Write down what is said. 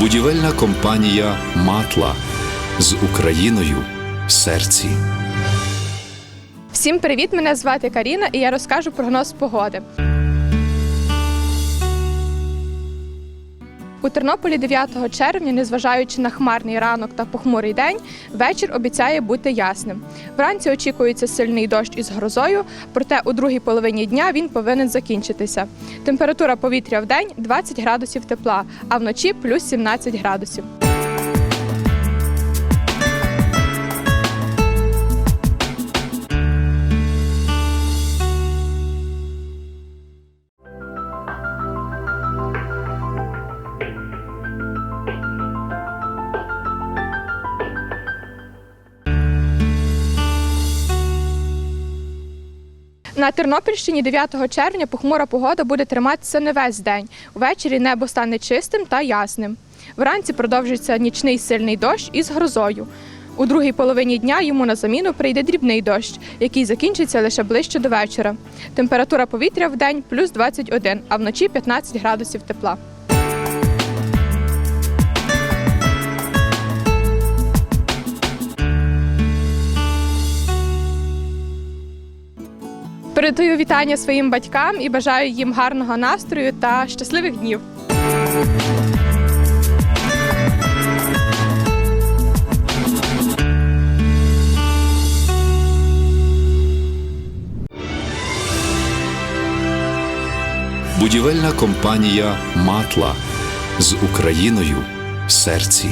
Будівельна компанія Матла з Україною в серці. Всім привіт! Мене звати Каріна і я розкажу прогноз погоди. У Тернополі 9 червня, незважаючи на хмарний ранок та похмурий день, вечір обіцяє бути ясним. Вранці очікується сильний дощ із грозою, проте у другій половині дня він повинен закінчитися. Температура повітря в день 20 градусів тепла, а вночі плюс 17 градусів. На Тернопільщині 9 червня похмура погода буде триматися не весь день. Увечері небо стане чистим та ясним. Вранці продовжиться нічний сильний дощ із грозою. У другій половині дня йому на заміну прийде дрібний дощ, який закінчиться лише ближче до вечора. Температура повітря в день плюс 21, а вночі 15 градусів тепла. Передаю вітання своїм батькам і бажаю їм гарного настрою та щасливих днів. Будівельна компанія Матла з Україною в серці.